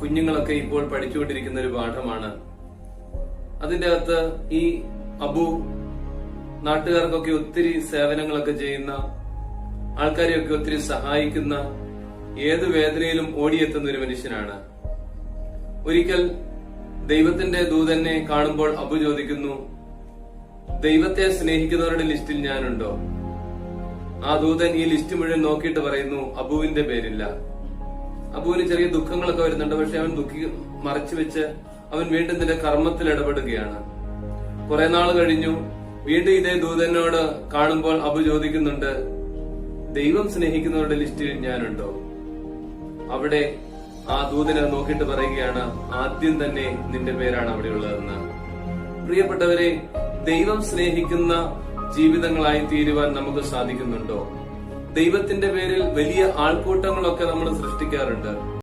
കുഞ്ഞുങ്ങളൊക്കെ ഇപ്പോൾ പഠിച്ചുകൊണ്ടിരിക്കുന്ന ഒരു പാഠമാണ്. അതിന്റെ അകത്ത് ഈ അബു നാട്ടുകാർക്കൊക്കെ ഒത്തിരി സേവനങ്ങളൊക്കെ ചെയ്യുന്ന ആൾക്കാരെയൊക്കെ ഒത്തിരി സഹായിക്കുന്ന ഏത് വേദനയിലും ഓടിയെത്തുന്ന ഒരു മനുഷ്യനാണ്. ഒരിക്കൽ ദൈവത്തിന്റെ ദൂതനെ കാണുമ്പോൾ അബു ചോദിക്കുന്നു ദൈവത്തെ സ്നേഹിക്കുന്നവരുടെ ലിസ്റ്റിൽ ഞാനുണ്ടോ? ആ ദൂതൻ ഈ ലിസ്റ്റ് മുഴുവൻ നോക്കിയിട്ട് പറയുന്നു അബുവിന്റെ പേരില്ല. അബുവിന് ചെറിയ ദുഃഖങ്ങളൊക്കെ വരുന്നുണ്ട്. പക്ഷെ അവൻ ദുഃഖി മറച്ചു വെച്ച് അവൻ വീണ്ടും തന്റെ കർമ്മത്തിൽ ഇടപെടുകയാണ്. കുറെ നാൾ കഴിഞ്ഞു. വീണ്ടും ഇതേ ദൂതനോട് കാണുമ്പോൾ അബു ചോദിക്കുന്നുണ്ട് ദൈവം സ്നേഹിക്കുന്നവരുടെ ലിസ്റ്റിൽ ഞാനുണ്ടോ? അവിടെ ആ ദൂതനെ നോക്കിയിട്ട് പറയുകയാണ് ആദ്യം തന്നെ നിന്റെ പേരാണ് അവിടെ ഉള്ളതെന്ന്. പ്രിയപ്പെട്ടവരെ ദൈവം സ്നേഹിക്കുന്ന ജീവിതങ്ങളായി തീരുവാൻ നമുക്ക് സാധിക്കുന്നുണ്ടോ? ദൈവത്തിന്റെ പേരിൽ വലിയ ആൾക്കൂട്ടങ്ങളൊക്കെ നമ്മൾ സൃഷ്ടിക്കാറുണ്ട്.